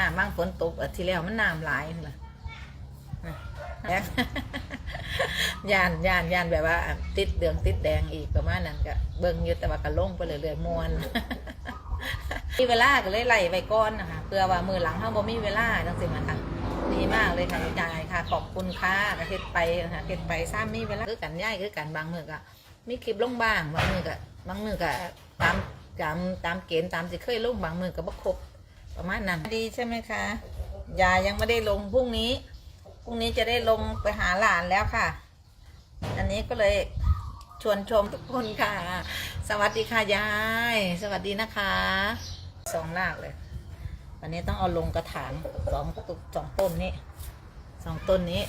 น้ำบ้างฝนตกอาทิตย์แล้วมันน้ำหลายนะนะแดงยานยานยานแบบว่า ติดเดืองติดแดงอีกประมาณนั้นก็เบิ่งยู่แต่ว่าก็ลงไปเรื่อยๆมวนมีเวลาก็เลยไล่ไปก้อนนะคะเพื่อว่ามือหลังเขาบ่มีเวลาจังสินะคะดีมากเลยค่ะยายค่ะ ขอบคุณค่ะก็เฮ็ดไปนะคะเฮ็ดไปซ้ำมีเวลาคือกันย่ายคือกันบางมือก็มีคลิปลงบ้างบางมือก็บางมือก็ตามตามตามเกณฑ์ตามที่เคยลงบางมือก็บ่ครบ ประมาณนั้นดีใช่ไหมคะยายังไม่ได้ลงพรุ่งนี้พรุ่งนี้จะได้ลงไปหาหลานแล้วค่ะ อันนี้ก็เลยชวนชมทุกคนค่ะ สวัสดีค่ะยาย สวัสดีนะคะสองรากเลย วันนี้ต้องเอาลงกระถางสองตุกสองต้นนี้สองต้นนี้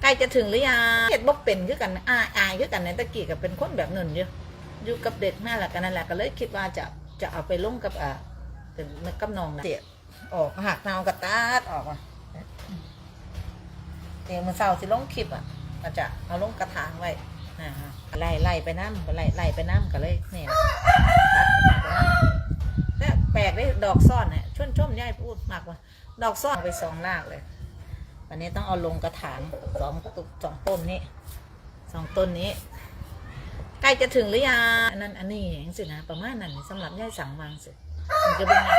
ใกล้จะถึงหรือยังเห็ดบกเป็นคือกันอายอายคือกันในตะกี้กับเป็นคนแบบหนึ่งอยู่อยู่กับเด็กน่แหละกันนั่นแหละก็เลยคิดว่าจะจะเอาไปลงกับอ่า เป็นกับนองนะเสียออกหักเนากระตาดออกอะเดี๋ยวมันเศร้าสิลงคลิปอะก็จะเอาลงกระถางไว้นะฮะไล่ไล่ไปน้ำไล่ไล่ไปน้ำก็เลยเนี่ยตัดแล้วแปลกได้ดอกซ่อนเนี่ยช่วนช่วมย่ายพูดมากว่าดอกซ่อนเอาไปสองรากเลยวันนี้ต้องเอาลงกระถางสองตุกสองต้นนี้สองต้นนี้ ใกล้จะถึงหรือยังอันนั้นอันนี้อย่างสินะประมาณนั้นสำหรับย่ายสังวางสิ มันจะเป็นไง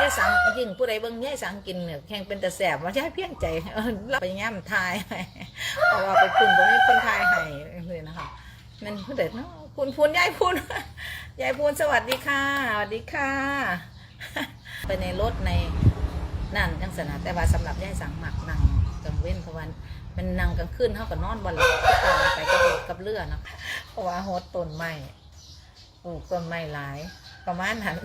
ย่ายสังยิ่งผู้ใดเบิ่งย่ายสังกินเนี่ยแข่งเป็นแต่แสบว่าย่ายเพียงใจเออเราไปย่ำทายให้เพราะว่าไปคุณตรงนี้คนทายให้เลยนะคะมันผู้เด็ดเนาะคุณพูนยายพูนยายพูนสวัสดีค่ะสวัสดีค่ะ ไปในรถในนั่นจังสนะแต่ว่าสำหรับยายสังหมักนั่งกลางเว้นเพราะวันมันนั่งกลางคืนเท่ากับนอนบนหลังก็ตอนไปกับกับเรือเนะเพราะว่าโฮดต้นไม้ปลูกต้นไม้หลาย ประมาณนั้น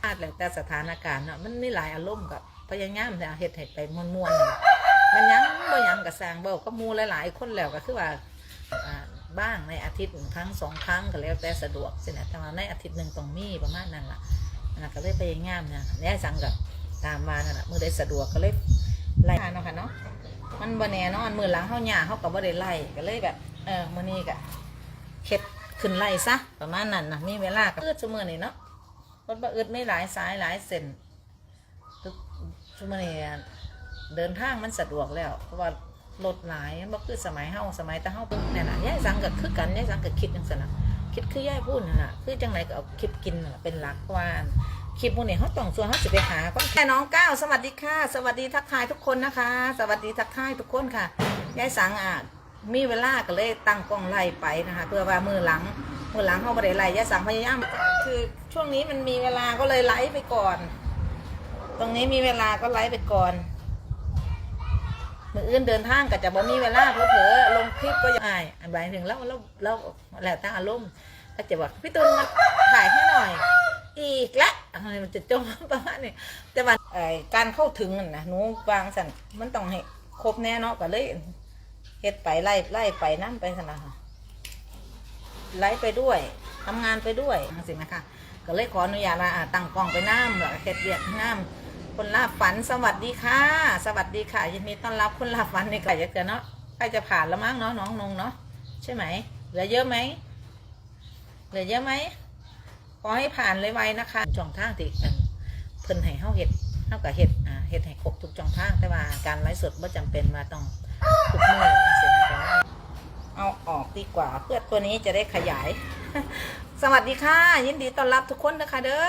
พลาดแล้วแต่สถานการณ์เนาะมันมีหลายอารมณ์กับพยายามจะเฮ็ดให้ไปมวนๆนั่นมันยังบ่ยังกับสร้างเบาก็มูหลายๆ คนแล้วก็คือว่าบ้างในอาทิตย์ครั้งสองครั้งก็แล้วแต่สะดวกสินะแต่ว่าในอาทิตย์หนึ่งต้องมีประมาณนั้นล่ะนะก็เลยพยายามนะแน่สั่งกับตามมานั่นแหะมือได้สะดวกก็เลยไล่เนาะค่ะเนาะมันบ่แน่นอนมือหลังเขาหย่าเขาก็บ่ได้ไล่ก็เลยแบบเออมื้อนี้ก็ เข็ดขึ้นไล่ซะประมาณนั้นนะมีเวลาก็อึดชั่วโมงนี่เนาะรถบ่อึดไม่หลายสายหลายเส้นทุกชั่วโมงนี้เดินทางมันสะดวกแล้ว เพราะว่ารถหลายบ่คือสมัยเฮาสมัยต่เฮาเป็นเนี่ยนะยายสังก็คือกันยายสังก็คิดจังซั่นน่ะคิดคือยายพูดนั่นแหละคือจังไรก็เอาคลิปกินเป็นหลักว่าคลิปพวกนี้เขาต้องส่วนเขาจะไปหาก็แค่น้องก้าวสวัสดีค่ะ สวัสดีทักทายทุกคนนะคะ สวัสดีทักทายทุกคนค่ะยายสังอะ มีเวลาก็เลยตั้งกล้องไล่ไปนะคะ เพื่อว่ามือหลังมือหลังเขาไม่ได้ไล่ยาสังพยายามคือช่วงนี้มันมีเวลาก็เลยไล่ไปก่อน ตรงนี้มีเวลาก็ไล่ไปก่อนมืออื่นเดินทางก็จะบ่มีเวลาเผลอลงคลิปก็ยังอายอันหมายถึงแล้วแล้วแล้วแล้วตั้งอารมณ์ก็จะบอกพี่ตูนมาถ่ายให้หน่อย อีกละอะไรมันจะจมประมาณนี้แต่ว่าการเข้าถึงนะหนูวางสั่นมันต้องให้ครบแน่เนาะก็เลย เฮ็ดไปไล่ไล่ไปนั่ไปสนะคะไล่ไปด้วยทำงานไปด้วยสินะคะก็เลยขออนุญาตว่าตั้งกล้องไปน้ำแล้วก็เฮ็ดเวียกน้ำคนลาบฝันสวัสดีค่ะ สวัสดีค่ะยินดีต้อนรับคนลาบฝันในไก่ยักษ์เนาะใกล้จะผ่านแล้วมั้งเนาะน้องนงเนาะใช่ไหมเหลือเยอะไหมเหลือเยอะไหมขอให้ผ่านเลยไวๆนะคะจ่องทางที่อันเพิ่นให้เฮาเฮ็ดเฮากับเฮ็ดอ่าเฮ็ดให้ครบทุกจ่องทางแต่ว่าการไลฟ์สดบ่จำเป็นว่าต้อง ทุกมื้อจังซี่นะเอาออกดีกว่า เพื่อตัวนี้จะได้ขยาย สวัสดีค่ะ ยินดีต้อนรับทุกคนนะคะเด้อ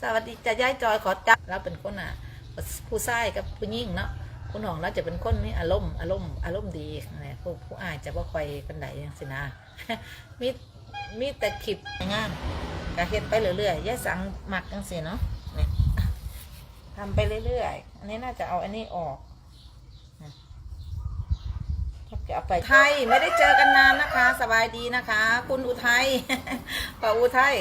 สวัสดีจะย้ายจอยขอจับเราเป็นคนอะผู้ชายกับผู้หญิงเนาะคุณหองเราจะเป็นคนนี่อารมณ์อารมณ์อารมณ์ดีอะไรผู้ผู้อายจะว่าคอยเป็นไหนจังสินะมีมีแต่คลิปงานก็เฮ็ดไปเรื่อยๆย่าสังหมักจังสิเนาะทำไปเรื่อยๆ อันนี้น่าจะเอาอันนี้ออกนะ จะเอาไปไทยไม่ได้เจอกันนานนะคะ สบายดีนะคะ คุณอุทัยป่าอุทัย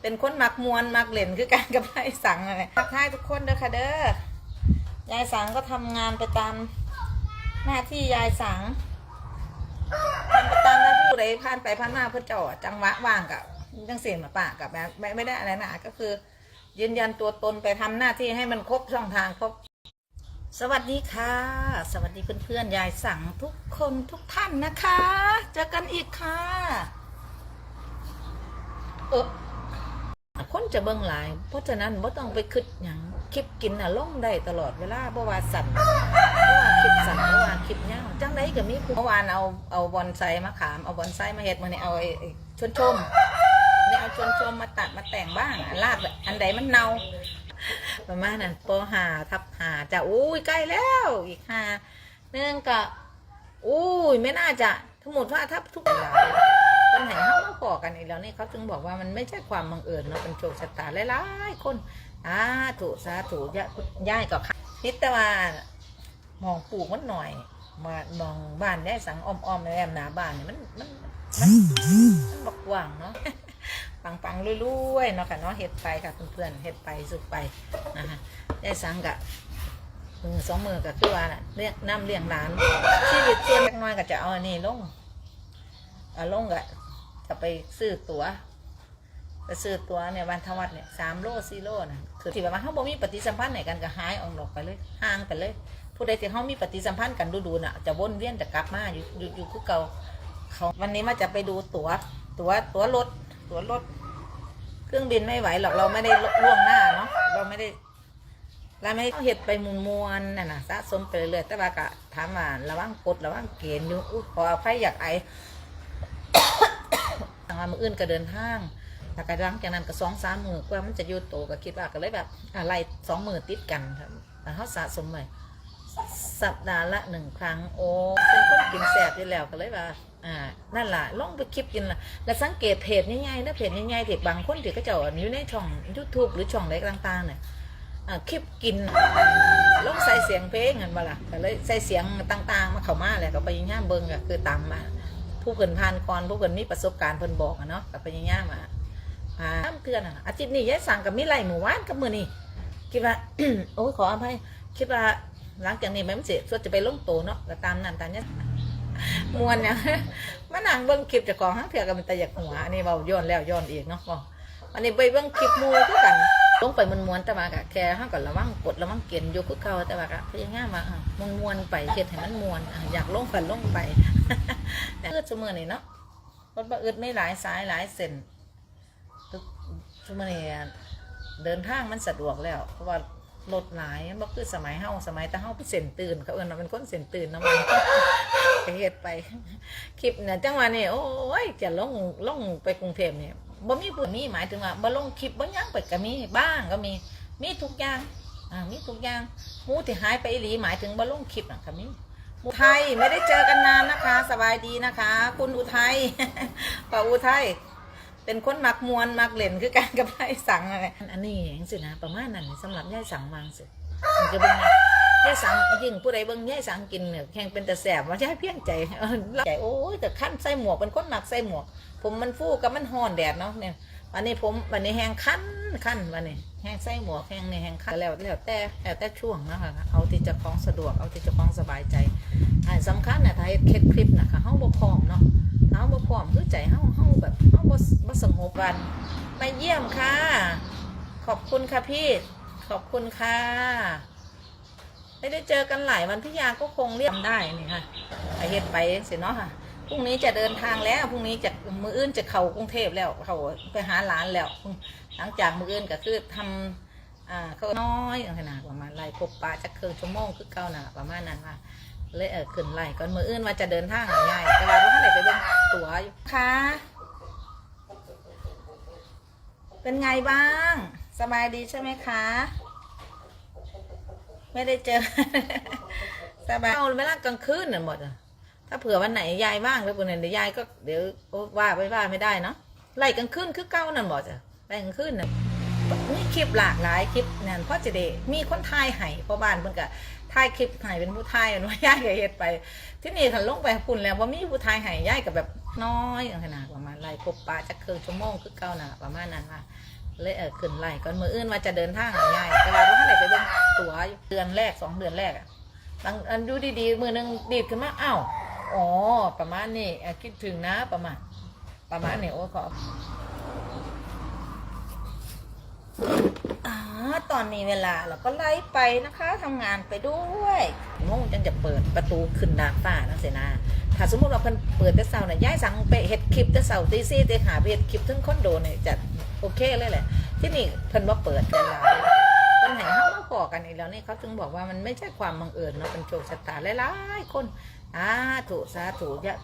เป็นคนมักมวนมักเล่นคือการกับยายสังอะไรทักทายทุกคนเด้อค่ะเด้อยายสังก็ทำงานไปตามหน้าที่ยายสังทำไปตามหน้าที่ผู้ใดผ่านไปผ่านมาเพื่อเจาะจังหวะว่างกับจังเสียมาปะกับแบบไม่ไม่ได้อะไรนะก็คือ ยืนยันตัวตนไปทำหน้าที่ให้มันครบช่องทางครบ สวัสดีค่ะ สวัสดีเพื่อนๆยายสังทุกคนทุกท่านนะคะ เจอกันอีกค่ะ เออคนจะเบิ่งหลาย เพราะฉะนั้นบ่ต้องไปคิดหยังคลิปกินน่ะลงได้ตลอดเวลาบ่ว่าสั่นบ่ว่าคลิปสั่นบ่ว่าคลิปยาวจังไดก็มีผู้เมื่อวานเอาเอาบอนไซมาขามเอาบอนไซมาเฮ็ดมื้อนี้เอาไอ้ชวนชมนี่เอาชวนชมมาตัดมาแต่งบ้างลาดอันใดมันเน่า ประมาณนั้นปหาทับหาจะอุ้ยใกล้แล้วอีกห้าเนื่องก็อุ้ยไม่น่าจะทั้งหมดว่าถ้าทุกอย่างคนไหนเข้ามาขอกันอีกแล้วนี่เขาจึงบอกว่ามันไม่ใช่ความบังเอิญเนาะเป็นโชคชะตาหลายๆคนอ่าถูสาถูยะย่ายก็ค่ะนิตวามองปลูกมันหน่อย มามองบ้านได้สังอ้อมๆแอมหนาบ้านเนี่ยมันมันมันมันบกกว่างเนาะ ปังๆรวยๆเนาะค่ะเนาะเฮ็ดไปค่ะเพื่อนๆเฮ็ดไปสุกไปนะคะได้สังกะมือสองมือก็คือว่าน่ะเรียกน้ำเลี้ยงร้านชีวิตส่วนเล็กน้อยก็จะเอาอันนี้ลงเอาลงก็จะไปซื้อตั๋วไปซื้อตั๋วเนี่ยวันทวัดเนี่ยสามโลสี่โลนะคือที่แบบว่าเขาบ่มีปฏิสัมพันธ์ไหนกันก็หายออกดอกไปเลยห่างไปเลย ผู้ใดที่เขามีปฏิสัมพันธ์กันดูๆน่ะจะวนเวียนจะกลับมาอยู่อยู่อยู่คือเก่าเขาวันนี้มาจะไปดูตั๋วตั๋วตั๋วรถตั๋วรถ เครื่องบินไม่ไหวหรอกเราไม่ได้ล่วงหน้าเนาะเราไม่ได้เราไม่ได้เห็ดไปมุนมวนน่ะนะสะสมไปเรื่อยๆแต่ว่ากะถามว่าระวังกดระวังเกณฑ์อยู่อุ๊ยขออภัยอยากไอทางว่ามืออื่นก็เดินทางแล้วก็หลังจากนั้นก็สองสามมือกว่ามันจะอยุดโตก็คิดว่าก็เลยแบบอะไรสองมือติดกันครับแต่เขาสะสมไว้สัปดาห์ละหนึ่งครั้งโอ้เป็นคนกินแสบอยู่แล้วก็เลยว่า อ่านั่นล่ะลองไปคลิปกินล่ะแล้วสังเกตเพจใหญ่ๆนะเพจใหญ่ๆที่บางคนที่ก็จะออยู่ในช่อง YouTube หรือช่องใดต่างๆเนี่ยอ่าคลิปกินลองใส่เสียงเพลงกันบ่ล่ะก็เลยใส่เสียงต่างๆ มาเข้ามาแหละก็ไปย่ามเบิ่งก็คือตามมา ผู้เพิ่นผ่านก่อนผู้เพิ่นมีประสบการณ์เพิ่นบอกอะเนาะก็ไปย่ามมาอ่าตาเตือนอะอาทิตย์นี้ยายสั่งกับมีไรหมู่วานกับมื้อนี้คิดว่าโอ้ยขออภัยคิดว่าหลังจากนี้แม่มันสิส่วนจะไปลงโตเนาะก็ตามนั้นตามนี้ มวนเนี่ยมานั่งเบิ่งคลิปจากของห้างเถื่อกันเป็นตะหยักหัวอันนี้เบาย้อนแล้วย้อนอีกเนาะบอกอันนี้ไปเบิ่งคลิปมูคือกันลงไปมันมวนแต่ว่ากะแค่ห้างก่อนระวังกดระวังเกณฑ์อยู่คือเก่าแต่ว่ากะพยายามมาอะมันมวนไปเฮ็ดให้มันมวนอะอยากลงฝันลงไปเอื้อเสมอนี่เนาะรถบ่อึดไม่หลายสายหลายเส้นทุกเสมอนี่เดินทางมันสะดวกแล้ว เพราะว่ารถหลายมันบ่คือสมัยเฮาสมัยแต่เฮาเป็นเส้นตื่นเขาเอิ้นว่าเป็นคนเส้นตื่นนะมัน เฮ็ดไป คลิปเนี่ยจังหวะนี้โอ้ยจะลงลงไปกรุงเทพเนี่ยบ่มีผู้มีหมายถึงว่าบ่ลงคลิปบ่ยังไปก็มีบ้างก็มีมีทุกอย่างอ่ามีทุกอย่างหมูที่หายไปอีหลีหมายถึงบ่ลงคลิปน่ะก็มีอุทัยไม่ได้เจอกันนานนะคะ สบายดีนะคะ คุณอุทัยป้าอุทัยเป็นคนมักมวนมักเล่นคือการกับไอ้สังอะไรอันนี้อย่างสินะประมาณนั้นสำหรับยายสังวางสิจะเป็นไง ยายสังยิ่งผู้ใดเบิ่งยายสังกินเนี่ยแข่งเป็นแต่แสบว่าจะให้เพี้ยนใจใจโอ้ยแต่ขั้นใส่หมวกเป็นคนหนักใส่หมวก ผมมันฟูกับมันห่อนแดดเนาะเนี่ยวันนี้ผมวันนี้แห้งคันคันวันนี้แห้งใส่หมวกแห้งนี่แห้งคันแล้วแล้วแต่แล้วแต่ช่วงนะคะเอาที่จะคล้องสะดวกเอาที่จะคล้องสบายใจอันสำคัญนะถ้าเฮ็ดคลิปนะคะเฮาบ่พร้อมเนาะถ้าเฮาบ่พร้อมคือใจเฮาเฮาแบบเฮาบ่บ่สงบวันมาเยี่ยมค่ะ ขอบคุณค่ะพี่ขอบคุณค่ะ ไม่ได้เจอกันหลายวันพี่ยาก็คงเรียกได้นี่ค่ะไปเฮ็ดไปเสียเนาะค่ะพรุ่งนี้จะเดินทางแล้วพรุ่งนี้จะมืออื่นจะเข้ากรุงเทพแล้วเขาไปหาหลานแล้ว หลังจากมืออื่นก็คือทำอ่าเขาน้อยขนาดประมาณไล่พบปลาจะครึ่งชั่วโมงคือเก่าน่ะประมาณนั้นว่าเลยเออขึ้นไล่ก่อนมืออื่นว่าจะเดินทางง่ายแต่ว่าเราท่านไหนไปเบิ่งตั๋วอยู่ค่ะเป็นไงบ้าง สบายดีใช่ไหมคะ ไม่ได้เจอ สบายเอาเวลากลางคืนน่ะหมดอะถ้าเผื่อวันไหนยายว่างไปบนนั้นเดี๋ยวยายก็เดี๋ยวว่าไปว่าไม่ได้เนาะไล่กลางคืนคือเก้านั่นหมดอะไล่กลางคืนน่ะมีคลิปหลากหลายคลิปนั่นเพราะจะได้มีคนทายให้พราะบ้านเพิ่นก็ถ่ายคลิปให้เป็นผู้ทายว่ายายก็เฮ็ดไป ที่นี่คันลงไปพุ่นแล้วว่ามีผู้ทายให้ยายก็แบบน้อยขนาดประมาณไล่พบปลาจักครึ่งชั่วโมงคือเก้าน่ะประมาณนั้นว่า เลยเออขึ้นไล่ก่อนมืออื่นว่าจะเดินทางง่ายแต่ว่าถ้าไหนไปเบิ่งตั๋วเดือนแรกสองเดือนแรกอะบางอันดูดีๆมือหนึงดีดขึ้นมาอ้าวอ๋อประมาณนี้อะคิดถึงนะประมาณ ประมาณนี้โอ้ขออ่าตอนนี้เวลาเราก็ไล่ไปนะคะทำงานไปด้วยงงจังจะเปิดประตูขึ้นดาดฟ้านะเสนาถ้าสมมติเราเพิ่นเปิดแต่เสาเนี่ยย้ายสังไปเฮ็ดคลิปแต่เสาตีซี่ตีหาไปเฮ็ดคลิปถึงคอนโดเนี่ยจะ เคเลยแหละ ที่นี่เพิ่นว่าเปิดหลาคนไหนเฮามาขอกันอีกแล้วนี่เขาจึงบอกว่ามันไม่ใช่ความบังเอิญเนาะเป็นโชคชะตาหลายๆคนอ่าถูสาธุยะ